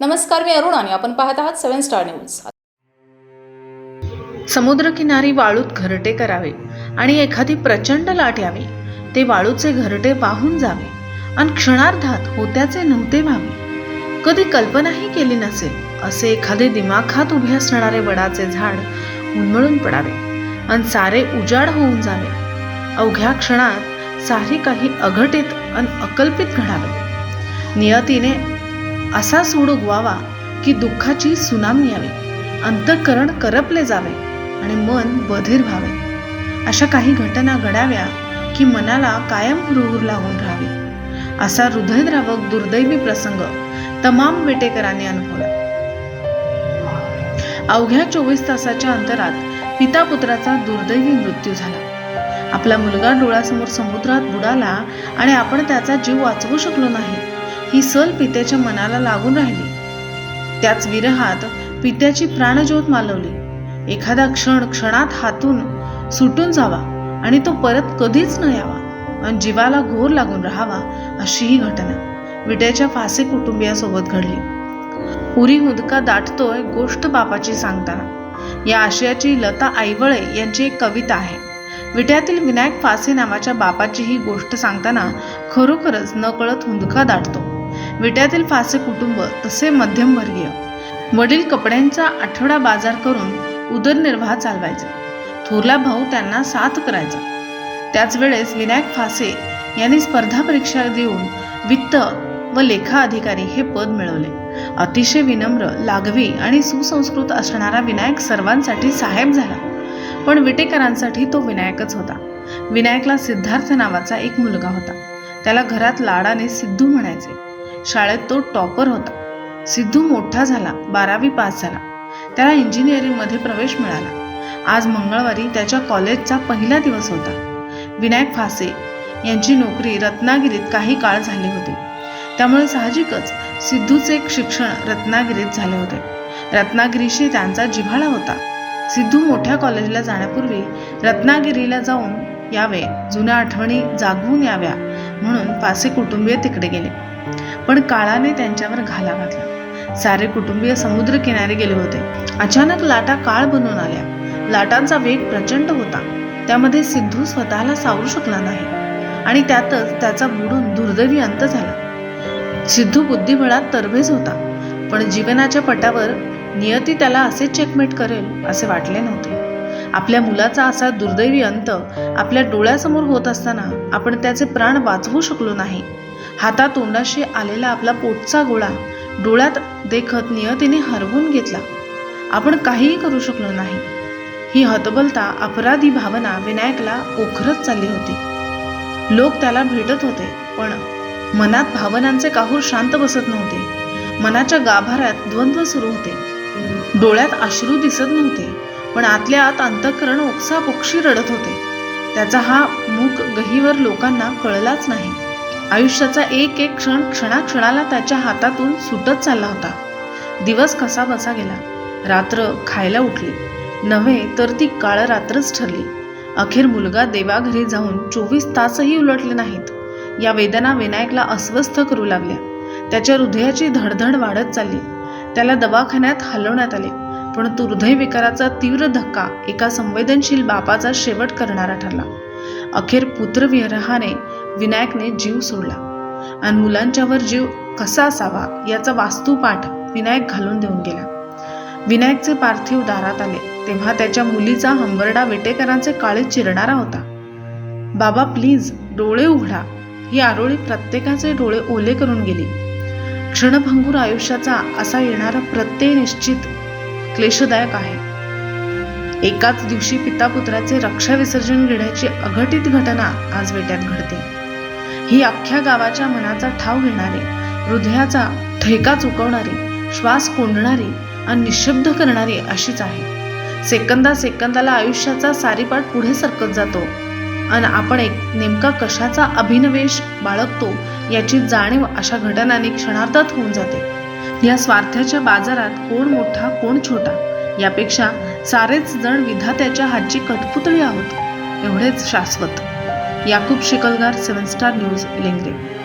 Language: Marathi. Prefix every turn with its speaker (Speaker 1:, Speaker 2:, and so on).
Speaker 1: नमस्कार मी अरुण आणि आपण पाहत आहात सेव्हन स्टार न्यूज.
Speaker 2: समुद्रकिनारी वाळूत घरटे करावे आणि एखादी प्रचंड लाट यावी. ते वाळूचे घरटे वाहून जावे आणि क्षणार्धात होत्याचे नव्हते व्हावे. कधी कल्पनाही केली नसेल असे एखादे दिमाखात उभे असणारे वडाचे झाड उन्मळून पडावे आणि सारे उजाड होऊन जावे. अवघ्या क्षणात सारी काही अघटित आणि अकल्पित घडावे. नियतीने असा सूड उगवावा की दुःखाची सुनामी यावी. अंतःकरण करपले जावे आणि मन बधीर व्हावे. अशा काही घटना घडाव्या की मनाला कायम हुरहुर लागून राहावी. असा हृदयद्रावक दुर्दैवी प्रसंग तमाम वेटेकरांनी अनुभवला. अवघ्या चोवीस तासाच्या अंतरात पिता पुत्राचा दुर्दैवी मृत्यू झाला. आपला मुलगा डोळ्यासमोर समुद्रात बुडाला आणि आपण त्याचा जीव वाचवू शकलो नाही. ही सल पित्याच्या मनाला लागून राहिली. त्याच विरहात पित्याची प्राणज्योत मालवली. एखादा क्षण क्षणात हातून सुटून जावा आणि तो परत कधीच न यावा आणि जीवाला घोर लागून राहावा अशी ही घटना विट्याच्या फासे कुटुंबियासोबत घडली. उरी हुदका दाटतोय गोष्ट बापाची सांगताना या आशयाची लता आईवळे यांची एक कविता आहे. विट्यातील विनायक फासे नावाच्या बापाची ही गोष्ट सांगताना खरोखरच नकळत हुंदका दाटतो. विट्यातील फासे कुटुंब तसे मध्यमवर्गीय. वडील कपड्यांचा आठवडा बाजार करून उदरनिर्वाह चालवायचे. थोरला भाऊ त्यांना साथ करायचा. त्याच वेळेस विनायक फासे यांनी स्पर्धा परीक्षा देऊन वित्त व लेखा अधिकारी हे पद मिळवले. अतिशय विनम्र लागवी आणि सुसंस्कृत असणारा विनायक सर्वांसाठी साहेब झाला. पण विटेकरांसाठी तो विनायकच होता. विनायकला सिद्धार्थ नावाचा एक मुलगा होता. त्याला घरात लाडाने सिद्धू म्हणायचे. शाळेत तो टॉपर होता. सिद्धू मोठा झाला बारावी पास झाला. त्याला इंजिनिअरिंगमध्ये प्रवेश मिळाला. आज मंगळवारी त्याच्या कॉलेजचा पहिला दिवस होता. विनायक फासे यांची नोकरी रत्नागिरीत काही काळ झाली होती. त्यामुळे साहजिकच सिद्धूचे शिक्षण रत्नागिरीत झाले होते. रत्नागिरीशी त्यांचा जिव्हाळा होता. सिद्धू मोठ्या कॉलेजला जाण्यापूर्वी रत्नागिरीला जाऊन यावे जुन्या आठवणी जागवून याव्या म्हणून फासे कुटुंबीय तिकडे गेले. पण काळाने त्यांच्यावर घाला घातला. सारे कुटुंबीय समुद्रकिनारी गेले होते. अचानक लाटा काळ बनून आल्या. लाटांचा वेग प्रचंड होता. त्यामध्ये सिद्धू स्वतःला सावरू शकला नाही. आणि त्यातच त्याचा बुडून दुर्दैवी अंत झाला. सिद्धू बुद्धिबळात तरबेज होता. पण जीवनाच्या पटावर नियती त्याला असे चेकमेट करेल असे वाटले नव्हते. आपल्या मुलाचा असा दुर्दैवी अंत आपल्या डोळ्यासमोर होत असताना आपण त्याचे प्राण वाचवू शकलो नाही. हातातोंडाशी आलेला आपला पोटचा गोळा डोळ्यात देखत नियतीने हरवून घेतला. आपण काहीही करू शकलो नाही. ही हतबलता अपराधी भावना विनायकला ओखरत चालली होती. लोक त्याला भेटत होते पण मनात भावनांचे काहूर शांत बसत नव्हते. मनाच्या गाभाऱ्यात द्वंद्व सुरू होते. डोळ्यात अश्रू दिसत नव्हते पण आतल्या आत अंतःकरण ओक्सापोक्षी रडत होते. त्याचा हा मूक गहीवर लोकांना कळलाच नाही. आयुष्याचा एक एक क्षण क्षणाक्षणाला त्याच्या हातातून सुटत चालला होता. दिवस कसा बसा गेला. रात्र खायला उठली. नव्हे तर ती काळ रात्रच ठरली. अखेर मुलगा देवाघरी जाऊन चोवीस तासही उलटले नाहीत. या वेदना विनायकला अस्वस्थ करू लागल्या. त्याच्या हृदयाची धडधड वाढत चालली. त्याला दवाखान्यात हलवण्यात आले. पण तो हृदयविकाराचा तीव्र धक्का एका संवेदनशील बापाचा शेवट करणारा ठरला. अखेर पुत्रविरहाने विनायकने जीव सोडला. आणि मुलांच्यावर जीव कसा असावा याचा वास्तुपाठ विनायक घालून देऊन गेला. विनायकचे पार्थिव दारात आले. तेव्हा त्याच्या मुलीचा हंबरडा विटेकरांचे काळे चिरणारा होता. बाबा प्लीज डोळे उघडा ही आरोळी प्रत्येकाचे डोळे ओले करून गेली. क्षणभंगूर आयुष्याचा असा येणारा प्रत्यय निश्चित क्लेशदायक आहे. एकाच दिवशी पिता पुत्राचे रक्षा विसर्जन घेण्याची अघटित घटना आज वेट्यात घडते. ही अख्ख्या गावाच्या मनाचा ठाव घेणारी हृदयाचा ठेका चुकवणारी श्वास कोंडणारी आणि निशब्द करणारी अशीच आहे. सेकंदा सेकंदाला आयुष्याचा सारीपाठ पुढे सरकत जातो आणि आपण एक नेमका कशाचा अभिनवेश बाळगतो याची जाणीव अशा घटनांनी क्षणार्धात होऊन जाते. या स्वार्थाच्या बाजारात कोण मोठा कोण छोटा यापेक्षा सारेच जण विधात्याच्या हातची कठपुतळी आहोत एवढेच शाश्वत. Yakub Shikalgar seven star news Lengre.